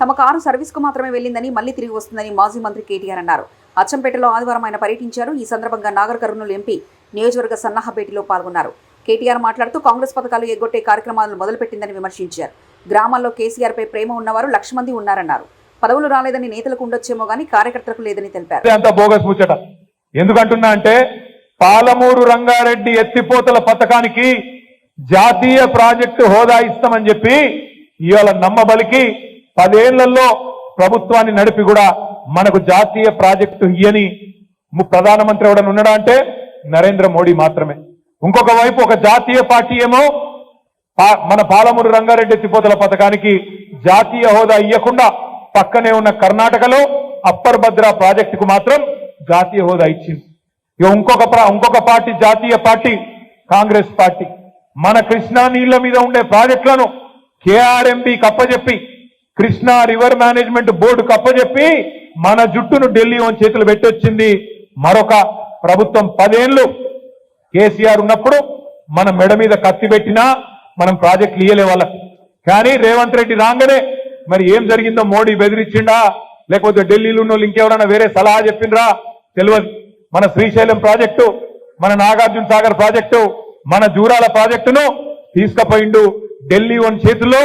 తమ కారు సర్వీస్కు మాత్రమే వెళ్ళిందని మళ్ళీ తిరిగి వస్తుందని మాజీ మంత్రి కేటీఆర్ అన్నారు. అచ్చంపేటలో ఆదివారం ఆయన పర్యటించారు. ఈ సందర్భంగా నాగర్ కర్నూలు ఎంపీ నియోజకవర్గ సన్నాహ భేటీలో పాల్గొన్నారు. కేటీఆర్ మాట్లాడుతూ కాంగ్రెస్ పథకాలు ఎగ్గొట్టే కార్యక్రమాలను మొదలుపెట్టిందని విమర్శించారు. గ్రామాల్లో కేసీఆర్పై ప్రేమ ఉన్నవారు లక్ష మంది ఉన్నారన్నారు. పదవులు రాలేదని నేతలకు ఉండొచ్చేమో గానీ కార్యకర్తలకు లేదని తెలిపారు. అంత ఎందుకంటున్నా అంటే పాలమూరు రంగారెడ్డి ఎత్తిపోతల పథకానికి జాతీయ ప్రాజెక్టు హోదా ఇస్తామని చెప్పి ఇవాళ నమ్మబలికి పదేళ్ళలో ప్రభుత్వాన్ని నడిపి కూడా మనకు జాతీయ ప్రాజెక్టు ఇయ్యని ము- ప్రధానమంత్రి ఎవడని ఉన్నాడా అంటే నరేంద్ర మోడీ మాత్రమే. ఇంకొక వైపు ఒక జాతీయ పార్టీ ఏమో పా- మన పాలమూరు రంగారెడ్డి ఎత్తిపోతల పథకానికి జాతీయ హోదా ఇవ్వకుండా పక్కనే ఉన్న కర్ణాటకలో అప్పర్ భద్ర ప్రాజెక్టుకు మాత్రం జాతీయ హోదా ఇచ్చింది. ఇక ఇంకొక ప్ర- ఇంకొక పార్టీ జాతీయ పార్టీ కాంగ్రెస్ పార్టీ. మన కృష్ణా నీళ్ళ మీద ఉండే ప్రాజెక్టులను కేఆర్ఎంపీ కప్పజెప్పి కృష్ణా రివర్ మేనేజ్మెంట్ బోర్డు కప్పజెప్పి మన జుట్టును ఢిల్లీ ఓన్ చేతులు పెట్టొచ్చింది. మరొక ప్రభుత్వం పదేళ్ళు కేసీఆర్ ఉన్నప్పుడు మన మెడ మీద కత్తి పెట్టినా మనం ప్రాజెక్టులు ఇయ్యలే వాళ్ళకి. కానీ రేవంత్ రెడ్డి రాగానే మరి ఏం జరిగిందో మోడీ బెదిరించిండా? లేకపోతే ఢిల్లీలో ఉన్న వాళ్ళు ఇంకెవరైనా వేరే సలహా చెప్పిండ్రా తెలియదు. మన శ్రీశైలం ప్రాజెక్టు మన నాగార్జున సాగర్ ప్రాజెక్టు మన జూరాల ప్రాజెక్టును తీసుకుపోయిండు ఢిల్లీ వన్ చేతుల్లో